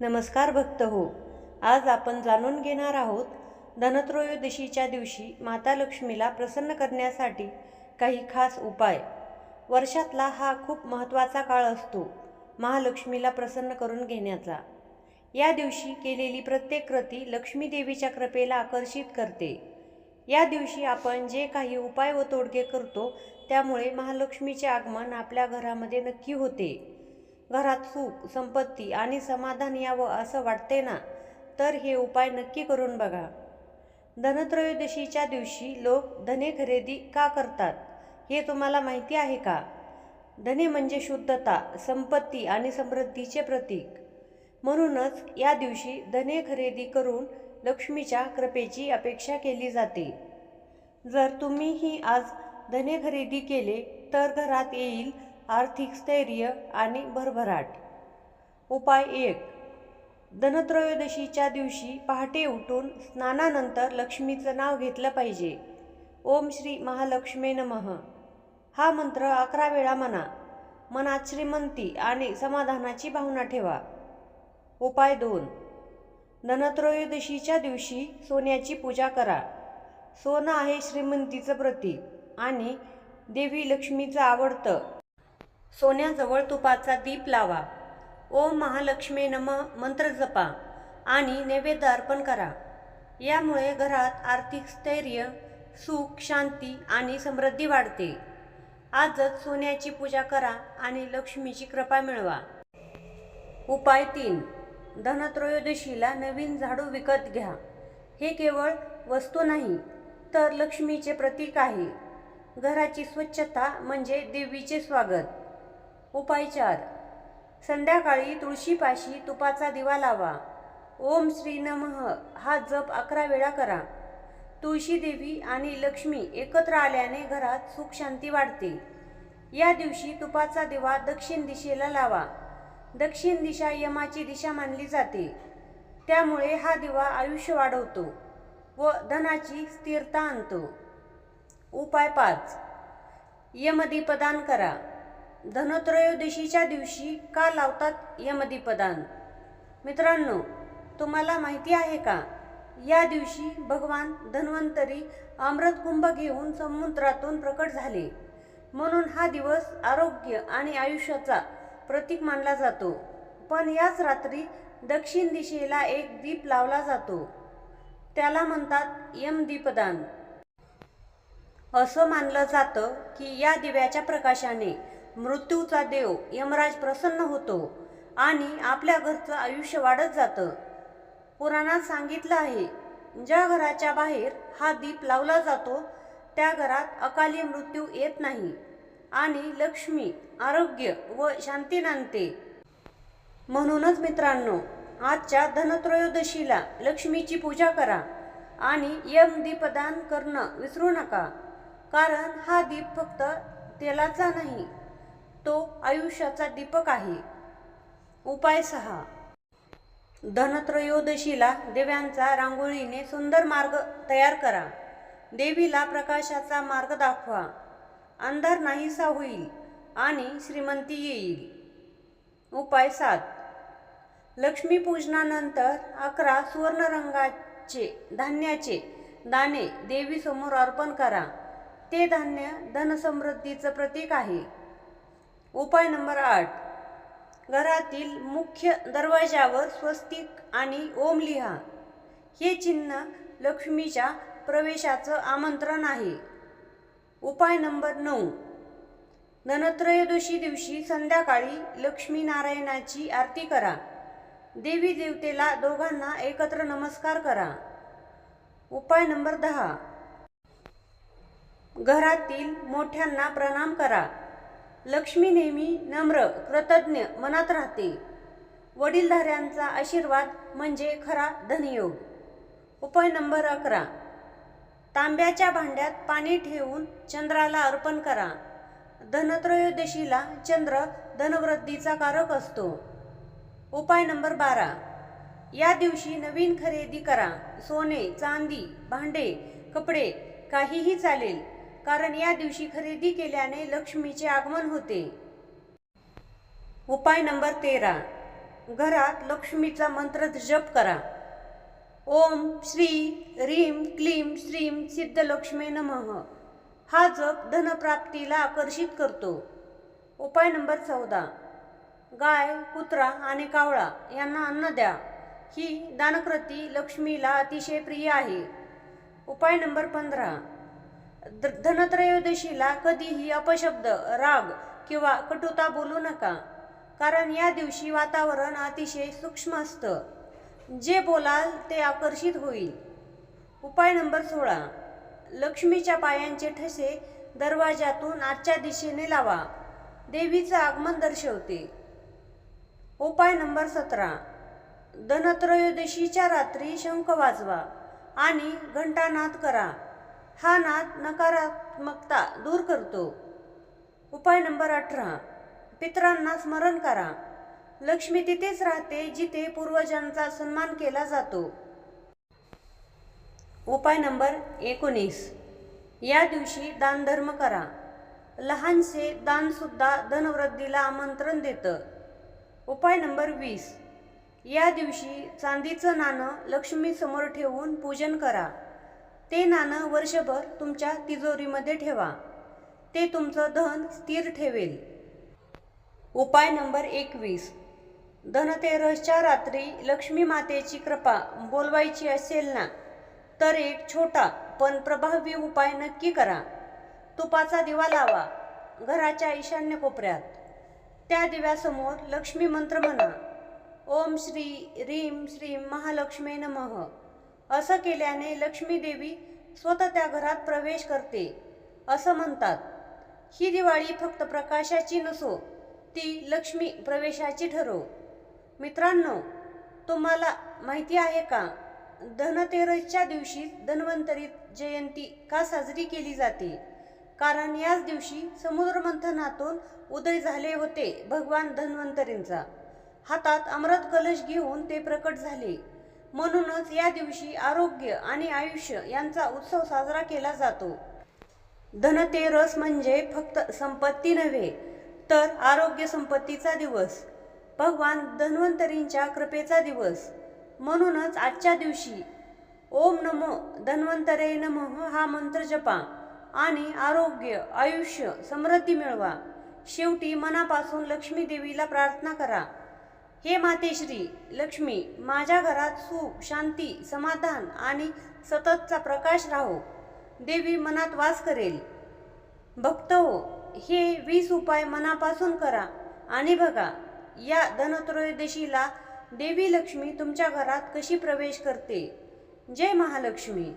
नमस्कार भक्त हो. आज आपण जाणून घेणार आहोत धनत्रयोदशीच्या दिवशी माता लक्ष्मीला प्रसन्न करण्यासाठी काही खास उपाय. वर्षातला हा खूप महत्त्वाचा काळ असतो महालक्ष्मीला प्रसन्न करून घेण्याचा. या दिवशी केलेली प्रत्येक कृती लक्ष्मी देवीच्या कृपेला आकर्षित करते. या दिवशी आपण जे काही उपाय व तोडगे करतो त्यामुळे महालक्ष्मीचे आगमन आपल्या घरामध्ये नक्की होते. घरात सुख संपत्ती आणि समाधान यावं असं वाटते ना तर हे उपाय नक्की करून बघा. धनत्रयोदशीच्या दिवशी लोक धने खरेदी का करतात हे तुम्हाला माहिती आहे का? धने म्हणजे शुद्धता संपत्ती आणि समृद्धीचे प्रतीक. म्हणूनच या दिवशी धने खरेदी करून लक्ष्मीच्या कृपेची अपेक्षा केली जाते. जर तुम्हीही आज धने खरेदी केले तर घरात येईल आर्थिक स्थैर्य आणि भरभराट. उपाय एक. धनत्रयोदशीच्या दिवशी पहाटे उठून स्नानानंतर लक्ष्मीचं नाव घेतलं पाहिजे. ओम श्री महालक्ष्मी नमः. हा मंत्र अकरा वेळा म्हणा. मनात श्रीमंती आणि समाधानाची भावना ठेवा. उपाय दोन. धनत्रयोदशीच्या दिवशी सोन्याची पूजा करा. सोनं आहे श्रीमंतीचं प्रतीक आणि देवी लक्ष्मीचं आवडतं. सोन्याजवळ तुपाचा दीप लावा. ओम महालक्ष्मी नम मंत्र जपा आणि नैवेद्य अर्पण करा. यामुळे घरात आर्थिक स्थैर्य सुख शांती आणि समृद्धी वाढते. आजच सोन्याची पूजा करा आणि लक्ष्मीची कृपा मिळवा. उपाय तीन. धनत्रयोदशीला नवीन झाडू विकत घ्या. हे केवळ वस्तू नाही तर लक्ष्मीचे प्रतीक आहे. घराची स्वच्छता म्हणजे देवीचे स्वागत. उपायचार. संध्याकाळी तुळशीपाशी तुपाचा दिवा लावा. ओम श्री नमः. हा जप अकरा वेळा करा. तुळशी देवी आणि लक्ष्मी एकत्र आल्याने घरात सुख शांती वाढते. या दिवशी तुपाचा दिवा दक्षिण दिशेला लावा. दक्षिण दिशा यमाची दिशा मानली जाते. त्यामुळे हा दिवा आयुष्य वाढवतो व धनाची स्थिरता आणतो. उपाय पाच. यमदीपदान करा. धनत्रयोदशीच्या दिवशी का लावतात यमदीपदान? मित्रांनो तुम्हाला माहिती आहे का? या दिवशी भगवान धन्वंतरी अमृतकुंभ घेऊन समुद्रातून प्रकट झाले. म्हणून हा दिवस आरोग्य आणि आयुष्याचा प्रतीक मानला जातो. पण याच रात्री दक्षिण दिशेला एक दीप लावला जातो. त्याला म्हणतात यमदीपदान. असं मानलं जातं की या दिव्याच्या प्रकाशाने मृत्यूचा देव यमराज प्रसन्न होतो आणि आपल्या घरचं आयुष्य वाढत जातं. पुराणात सांगितलं आहे ज्या घराच्या बाहेर हा दीप लावला जातो त्या घरात अकाली मृत्यू येत नाही आणि लक्ष्मी आरोग्य व शांती नांदते. म्हणूनच मित्रांनो आजच्या धनत्रयोदशीला लक्ष्मीची पूजा करा आणि यम दीपदान करणं विसरू नका कारण हा दीप फक्त तेलाचा नाही तो आयुष्याचा दीपक आहे. उपाय सहा. धनत्रयोदशीला देव्यांचा रांगोळीने सुंदर मार्ग तयार करा. देवीला प्रकाशाचा मार्ग दाखवा. अंधार नाहीसा होईल आणि श्रीमंती येईल. उपाय सात. लक्ष्मीपूजनानंतर अकरा सुवर्ण रंगाचे धान्याचे दाणे देवीसमोर अर्पण करा. ते धान्य धनसमृद्धीचं प्रतीक आहे. उपाय नंबर आठ. घरातील मुख्य दरवाजावर स्वस्तिक आणि ओम लिहा. हे चिन्ह लक्ष्मीच्या प्रवेशाचं आमंत्रण आहे. उपाय नंबर नऊ. धनत्रयोदशी दिवशी संध्याकाळी लक्ष्मीनारायणाची आरती करा. देवी देवतेला दोघांना एकत्र नमस्कार करा. उपाय नंबर दहा. घरातील मोठ्यांना प्रणाम करा. लक्ष्मी नेहमी नम्र कृतज्ञ मनात राहते. वडीलधाऱ्यांचा आशीर्वाद म्हणजे खरा धनयोग. उपाय नंबर अकरा. तांब्याच्या भांड्यात पाणी ठेवून चंद्राला अर्पण करा. धनत्रयोदशीला चंद्र धनवृद्धीचा कारक असतो. उपाय नंबर बारा. या दिवशी नवीन खरेदी करा. सोने चांदी भांडे कपडे काहीही चालेल. कारण या दिवशी खरेदी केल्याने लक्ष्मीचे आगमन होते. उपाय नंबर तेरा. घरात लक्ष्मीचा मंत्र जप करा. ओम श्री रीम क्लीम श्रीम सिद्धलक्ष्मी नमः. हा जप धनप्राप्तीला आकर्षित करतो. उपाय नंबर चौदा. गाय कुत्रा आणि कावळा यांना अन्न द्या. ही दानकृती लक्ष्मीला अतिशय प्रिय आहे. उपाय नंबर पंधरा. धनत्रयोदशीला कधीही अपशब्द राग किंवा कटुता बोलू नका. कारण या दिवशी वातावरण अतिशय सूक्ष्म असतं. जे बोलाल ते आकर्षित होईल. उपाय नंबर सोळा. लक्ष्मीच्या पायांचे ठसे दरवाजातून आजच्या दिशेने लावा. देवीचं आगमन दर्शवते. उपाय नंबर सतरा. धनत्रयोदशीच्या रात्री शंख वाजवा आणि घंटानाद करा. हा नाद नकारात्मकता दूर करतो. उपाय नंबर अठरा. पितरांना स्मरण करा. लक्ष्मी तिथेच राहते जिथे पूर्वजांचा सन्मान केला जातो. उपाय नंबर एकोणीस. या दिवशी दानधर्म करा. लहानसे दानसुद्धा धनवृद्धीला आमंत्रण देतं. उपाय नंबर वीस. या दिवशी चांदीचं नाणं लक्ष्मीसमोर ठेवून पूजन करा. ते नाणं वर्षभर तुमच्या तिजोरीमध्ये ठेवा. ते तुमचं धन स्थिर ठेवेल. उपाय नंबर एकवीस. धनतेरसच्या रात्री लक्ष्मी मातेची कृपा बोलवायची असेल ना तर एक छोटा पण प्रभावी उपाय नक्की करा. तुपाचा दिवा लावा घराच्या ईशान्य कोपऱ्यात. त्या दिव्यासमोर लक्ष्मी मंत्र म्हणा. ओम श्री रीम श्रीम महालक्ष्मी नमः. असं केल्याने लक्ष्मी देवी स्वतः त्या घरात प्रवेश करते असं म्हणतात. ही दिवाळी फक्त प्रकाशाची नसो ती लक्ष्मी प्रवेशाची ठरो. मित्रांनो तुम्हाला माहिती आहे का? धनतेरसच्या दिवशी धन्वंतरी जयंती का साजरी केली जाते? कारण याच दिवशी समुद्रमंथनातून उदय झाले होते भगवान धन्वंतरींचा. हातात अमृत कलश घेऊन ते प्रकट झाले. म्हणूनच या दिवशी आरोग्य आणि आयुष्य यांचा उत्सव साजरा केला जातो. धनतेरस म्हणजे फक्त संपत्ती नव्हे तर आरोग्य संपत्तीचा दिवस. भगवान धन्वंतरींच्या कृपेचा दिवस. म्हणूनच आजच्या दिवशी ओम नमो धन्वंतरे नमः हा मंत्र जपा आणि आरोग्य आयुष्य समृद्धी मिळवा. शेवटी मनापासून लक्ष्मी देवीला प्रार्थना करा. हे मातेश्री लक्ष्मी माझ्या घरात सुख शांती समाधान आणि सततचा प्रकाश राहो. देवी मनात वास करेल. भक्त हो हे वीस उपाय मनापासून करा आणि बघा या धनत्रयोदशीला देवी लक्ष्मी तुमच्या घरात कशी प्रवेश करते? जय महालक्ष्मी.